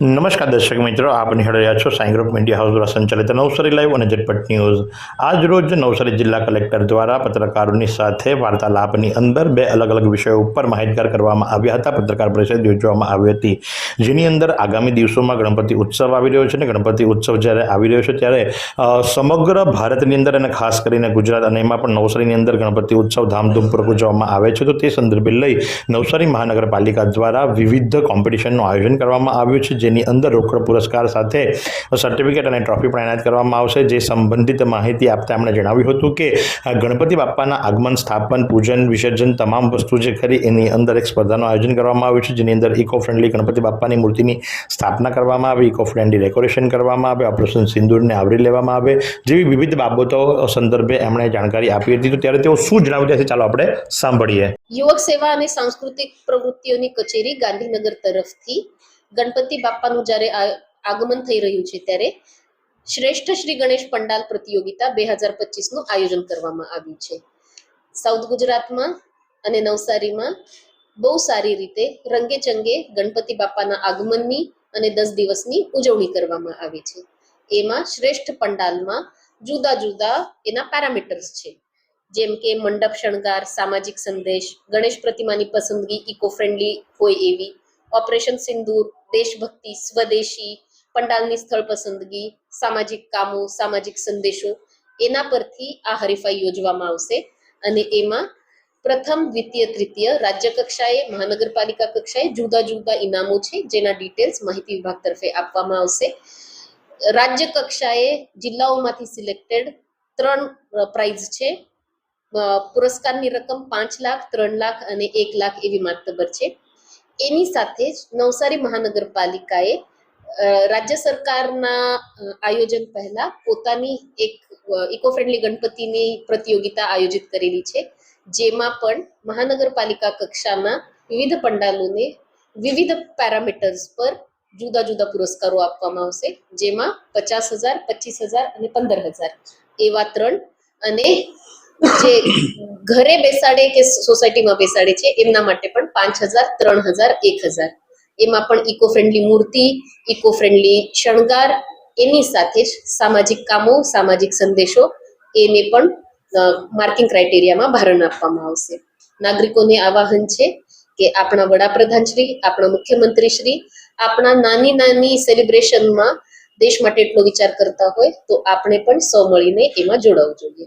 નમસ્કાર દર્શક મિત્રો, આપ નિહાળી છો સાઈ ગ્રુપ મીડિયા હાઉસ દ્વારા સંચાલિત નવસારી લાઈવ અને ઝટપટ ન્યૂઝ. આજ રોજ નવસારી જિલ્લા કલેક્ટર દ્વારા પત્રકારોની સાથે વાર્તાલાપની અંદર બે અલગ અલગ વિષયો ઉપર માહિતગાર કરવામાં આવ્યા હતા. પત્રકાર પરિષદ યોજવામાં આવી હતી, જેની અંદર આગામી દિવસોમાં ગણપતિ ઉત્સવ આવી રહ્યો છે અને ગણપતિ ઉત્સવ જ્યારે આવી રહ્યો છે ત્યારે સમગ્ર ભારતની અંદર અને ખાસ કરીને ગુજરાત અને એમાં પણ નવસારીની અંદર ગણપતિ ઉત્સવ ધામધૂમપૂર્વક ઉજવવામાં આવે છે. તો તે સંદર્ભે લઈ નવસારી મહાનગરપાલિકા દ્વારા વિવિધ કોમ્પિટિશનનું આયોજન કરવામાં આવ્યું છે જેની અંદર રોકડ પુરસ્કાર સાથે સર્ટિફિકેટ અને ટ્રોફી પણ એનાયત કરવામાં આવશે. જે સંબંધિત માહિતી આપતા એમણે જણાવ્યું હતું કે ગણપતિ બાપ્પાના આગમન, સ્થાપન, પૂજન, વિસર્જન તમામ વસ્તુ જે ખરી એની અંદર એક સ્પર્ધાનું આયોજન કરવામાં આવ્યું છે, જેની અંદર ઇકો ફ્રેન્ડલી ગણપતિ બાપ્પાની મૂર્તિની સ્થાપના કરવામાં આવી ઇકો ફ્રેન્ડલી ડેકોરેશન કરવામાં આવે ઓપરેશન સિંદૂરને આવરી લેવામાં આવે, જેવી વિવિધ બાબતો સંદર્ભે એમણે જાણકારી આપી હતી. તો ત્યારે તેઓ શું જણાવ્યું? છે ચાલો આપણે સાંભળીએ. યુવક સેવા અને સાંસ્કૃતિક પ્રવૃત્તિઓની કચેરી ગાંધીનગર તરફથી ગણપતિ બાપ્પાનું જ્યારે આગમન થઈ રહ્યું છે ત્યારે શ્રેષ્ઠ શ્રી ગણેશ પંડાલ પ્રતિયોગિતા બે હજાર પચીસનું આયોજન કરવામાં આવ્યું છે. સાઉથ ગુજરાતમાં અને નવસારીમાં બહુ સારી રીતે રંગે ચંગે ગણપતિ બાપાના આગમનની અને દસ દિવસની ઉજવણી કરવામાં આવી છે. એમાં શ્રેષ્ઠ પંડાલમાં જુદા જુદા એના પેરામીટર્સ છે. જેમ કે મંડપ શણગાર, સામાજિક સંદેશ, ગણેશ પ્રતિમાની પસંદગી ઇકો ફ્રેન્ડલી હોય એવી ઓપરેશન સિંદૂર, દેશભક્તિ, સ્વદેશી, પંડાલની સ્થળ પસંદગી, સામાજિક કામો, સામાજિક સંદેશો, એના પરથી આ હરીફાઈ યોજવામાં આવશે. અને એમાં પ્રથમ, દ્વિતીય, તૃતીય રાજ્ય કક્ષાએ, મહાનગરપાલિકા કક્ષાએ જુદા જુદા ઇનામો છે, જેના ડિટેલ્સ માહિતી વિભાગ તરફે આપવામાં આવશે. રાજ્ય કક્ષાએ જિલ્લાઓમાંથી સિલેક્ટેડ ત્રણ પ્રાઇઝ છે. પુરસ્કારની રકમ પાંચ લાખ, ત્રણ લાખ અને એક લાખ એવી માતબર છે. એની સાથે જ નવસારી મહાનગરપાલિકાએ રાજ્ય સરકારના આયોજન પહેલા પોતાની એક ઇકો ફ્રેન્ડલી ગણપતિની પ્રતિયોગિતા આયોજિત કરેલી છે, જેમાં પણ મહાનગરપાલિકા કક્ષાના વિવિધ પંડાલોને વિવિધ પેરામીટર્સ પર જુદા જુદા પુરસ્કારો આપવામાં આવશે, જેમાં પચાસ હજાર, પચીસ હજાર અને પંદર હજાર એવા ત્રણ અને જે ઘરે બેસાડે કે સોસાયટીમાં બેસાડે છે, એમના માટે પણ પાંચ હજાર, ત્રણ હજાર, એક હજાર. એમાં પણ ઇકો ફ્રેન્ડલી મૂર્તિ ઇકો ફ્રેન્ડલી શણગાર, એની સાથે જ સામાજિક કામો, સામાજિક સંદેશો, એને પણ માર્કિંગ ક્રાઇટેરિયામાં ભારણ આપવામાં આવશે. નાગરિકોને આવાહન છે કે આપણા વડાપ્રધાન શ્રી આપણા મુખ્યમંત્રી શ્રી આપણા નાની નાની સેલિબ્રેશનમાં દેશ માટે એટલો વિચાર કરતા હોય તો આપણે પણ સૌ મળીને એમાં જોડાવવું જોઈએ.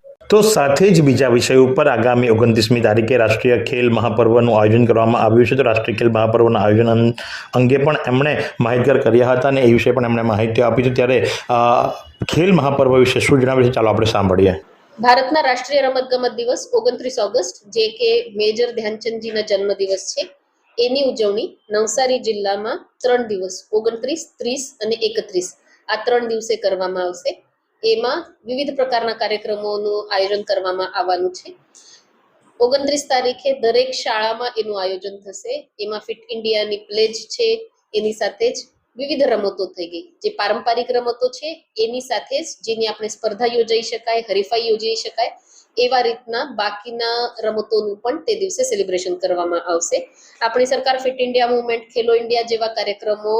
તો સાથે જ બીજા વિષય ઉપર આગામી ઓગણત્રીસમી તારીખે રાષ્ટ્રીય ખેલ મહાપર્વનું આયોજન કરવામાં આવ્યું છે. તો રાષ્ટ્રીય ખેલ મહાપર્વના આયોજન અંગે પણ એમણે માહિતગાર કર્યા હતા અને એ વિશે પણ એમણે માહિતી આપી હતી ત્યારે ખેલ મહાપર્વ વિશે શું જણાવે છે? ચાલો આપણે સાંભળીએ. ભારતના રાષ્ટ્રીય રમતગમત દિવસ ઓગણત્રીસ ઓગસ્ટ, જે કે મેજર ધ્યાનચંદજીના જન્મદિવસ છે. એની ઉજવણી નવસારી જિલ્લામાં ત્રણ દિવસ, ઓગણત્રીસ, ત્રીસ અને એકત્રીસ. આ ત્રણ દિવસે કરવામાં આવશે. એમાં વિવિધ પ્રકારના કાર્યક્રમોનું આયોજન કરવામાં આવવાનું છે. ઓગણત્રીસ તારીખે દરેક શાળામાં એનું આયોજન થશે. એમાં ફિટ ઇન્ડિયાની પ્લેજ છે, એની સાથે જ વિવિધ રમતો થઈ ગઈ. જે પારંપરિક રમતો છે, એની સાથે જ જેની આપણે સ્પર્ધા યોજાઈ શકાય, હરીફાઈ યોજાઈ શકાય, એવા રીતના બાકીના રમતોનું પણ તે દિવસે સેલિબ્રેશન કરવામાં આવશે. આપણી સરકાર Fit India movement, Khelo India જેવા કાર્યક્રમો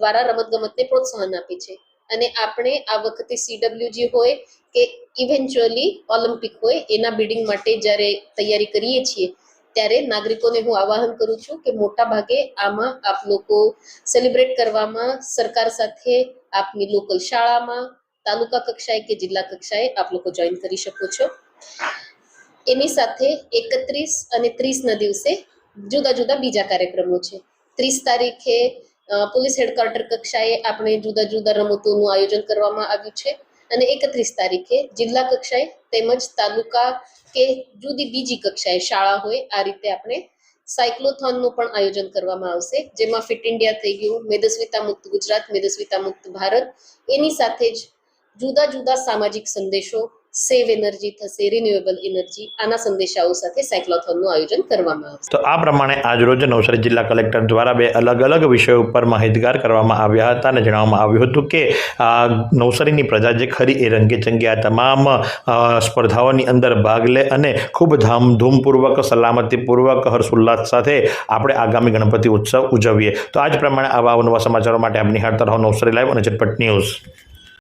દ્વારા રમતગમતને પ્રોત્સાહન આપે છે. અને આપણે આ વખતે સીડબ્લ્યુજી હોય કે ઇવેન્ચ્યુઅલી ઓલિમ્પિક હોય, એના બિડિંગ માટે જ્યારે તૈયારી કરીએ છીએ, ત્યારે નાગરિકોને હું આવાહન કરું છું કે મોટા ભાગે આમાં આપ લોકો સેલિબ્રેટ કરવામાં સરકાર સાથે આપની લોકલ શાળામાં, તાલુકા કક્ષાએ કે જિલ્લા કક્ષાએ આપ લોકો જોઈન કરી શકો છો. એની સાથે એકત્રીસ અને ત્રીસના દિવસે જુદા જુદા બીજા કાર્યક્રમો છે. ત્રીસ તારીખે પોલીસ હેડક્વાર્ટર કક્ષાએ આપણે જુદા જુદા રમતોનું આયોજન કરવામાં આવ્યું છે અને એકત્રીસ તારીખે જિલ્લા કક્ષાએ તેમજ તાલુકા કે જુદી બીજી કક્ષાએ શાળા હોય, આ રીતે આપણે સાયક્લોથોનનું પણ આયોજન કરવામાં આવશે, જેમાં ફિટ ઇન્ડિયા થઈ ગયું, મેદસ્વિતા મુક્ત ગુજરાત, મેદસ્વિતા મુક્ત ભારત, એની સાથે જ જુદા જુદા સામાજિક સંદેશો સેવ એનર્જી થશે રિન્યુએબલ એનર્જી આના સંદેશાઓ સાથે સાયક્લોથોનનું આયોજન કરવામાં આવશે. તો આ પ્રમાણે આજરોજ નવસારી જિલ્લા કલેક્ટર દ્વારા બે અલગ અલગ વિષયો ઉપર માહિતગાર કરવામાં આવ્યા હતા અને જણાવવામાં આવ્યું હતું કે, આ નવસારીની પ્રજા જે ખરી એ રંગેચંગે આ તમામ સ્પર્ધાઓની અંદર ભાગ લે અને ખૂબ ધામધૂમપૂર્વક, સલામતીપૂર્વક, હર્ષોલ્લાસ સાથે આપણે આગામી ગણપતિ ઉત્સવ ઉજવીએ. તો આ જ પ્રમાણે આવા નવા સમાચારો માટે આપ નિહાળતા રહો નવસારી લાઈવ અને ઝટપટ ન્યૂઝ.